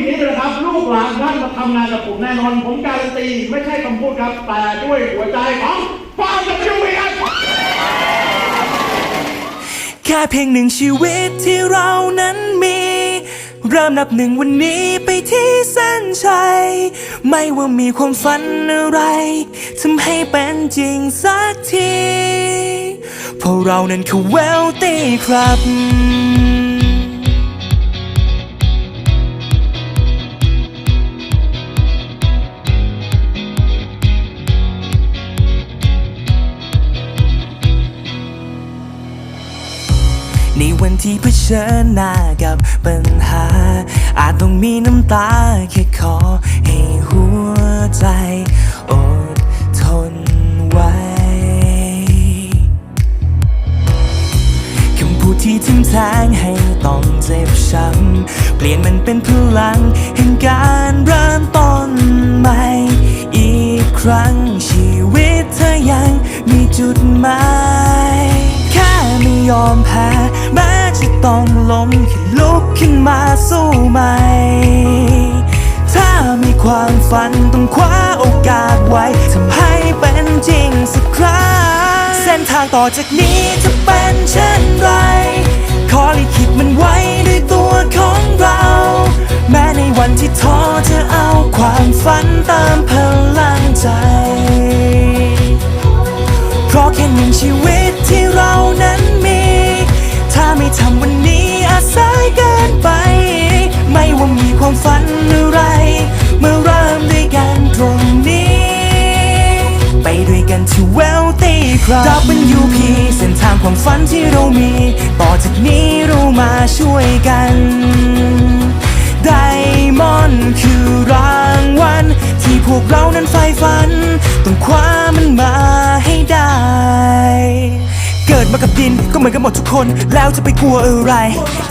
อย่างนี้นะครับ ลูกหลานท่านมาทำงานกับผมแน่นอน ผมการันตีไม่ใช่คำพูดครับ แต่ด้วยหัวใจของฟาร์มกับยูวีครับแค่เพียงหนึ่งชีวิตที่เรานั้นมี เริ่มนับหนึ่งวันนี้ไปที่เส้นชัย ไม่ว่ามีความฝันอะไรทำให้เป็นจริงสักที เพราะเรานั้นคือเวลตี้ครับ วันที่เผชิญหน้ากับปัญหา อาจต้องมีน้ำตาแค่ขอให้หัวใจอดทนไว้คำพูดที่ทิ่มแทงให้ต้องเจ็บช้ำเปลี่ยนมันเป็นพลังแห่งการเริ่มต้นใหม่อีกครั้งชีวิตเธอยังมีจุดหมาย ยอมแพ้ แม้จะต้องล้มแค่ลุกขึ้นมาสู้ใหม่ ถ้ามีความฝันต้องคว้าโอกาสไว้ทำให้เป็นจริงสักครั้ง เส้นทางต่อจากนี้จะเป็นเช่นไร ขอลิขิตมันไว้ด้วยตัวของเรา แม้ในวันที่ท้อจะเอาความฝันเติมพลังใจเพราะแค่หนึ่งชีวิตที่เรานั้น กันที่เวลตี้ครับ WP เส้นทางความฝันที่เรามี ต่อจากนี้เรามาช่วยกันไดมอนด์คือรางวัลที่พวกเรานั้นใฝ่ฝัน ต้องคว้ามันมาให้ได้ มากับดินก็เหมือนกันหมดทุกคน แล้วจะไปกลัวอะไร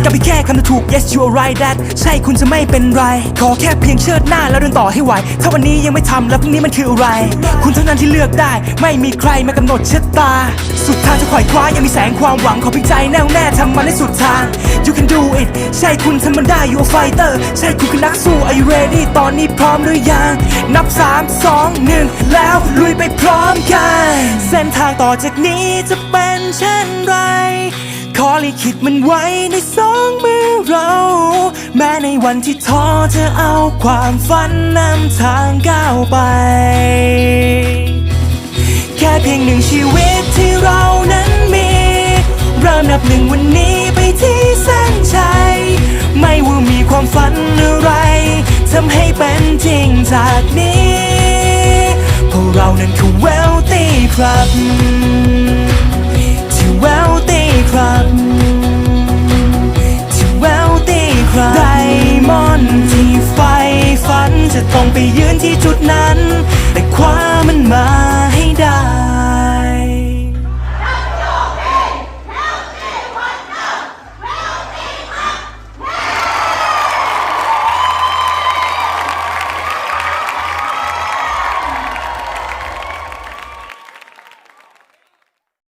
กับพี่แค่คำถูก yes you are right that ใช่คุณจะไม่เป็นไร ขอแค่เพียงเชิดหน้าแล้วเดินต่อให้ไหว ถ้าวันนี้ยังไม่ทำแล้วพรุ่งนี้มันคืออะไร คุณเท่านั้นที่เลือกได้ ไม่มีใครมากำหนดชะตา สุดทางจะขวายคว้ายังมีแสงความหวังขอเพียงใจแน่วแน่ทำมันให้สุดทาง you can do it ใช่คุณทำมันได้ you a fighter ใช่คุณคือนักสู้ are you ready ตอนนี้พร้อมหรือยัง นับ 3 2 1 แล้วลุยไปพร้อมกัน เส้นทางต่อจากนี้จะเป็นเช่นไร ขอลิขิตมันไว้ในสองมือเรา แม้ในวันที่ท้อจะเอาความฝันนำทางก้าวไป จริงจากนี้เพราะเรานั้นคือเวลตี้ครับที่เวลตี้ครับที่เวลตี้ครับไดมอนด์ที่ไฟฝันจะต้องไปยืนที่จุดนั้น แต่คว้า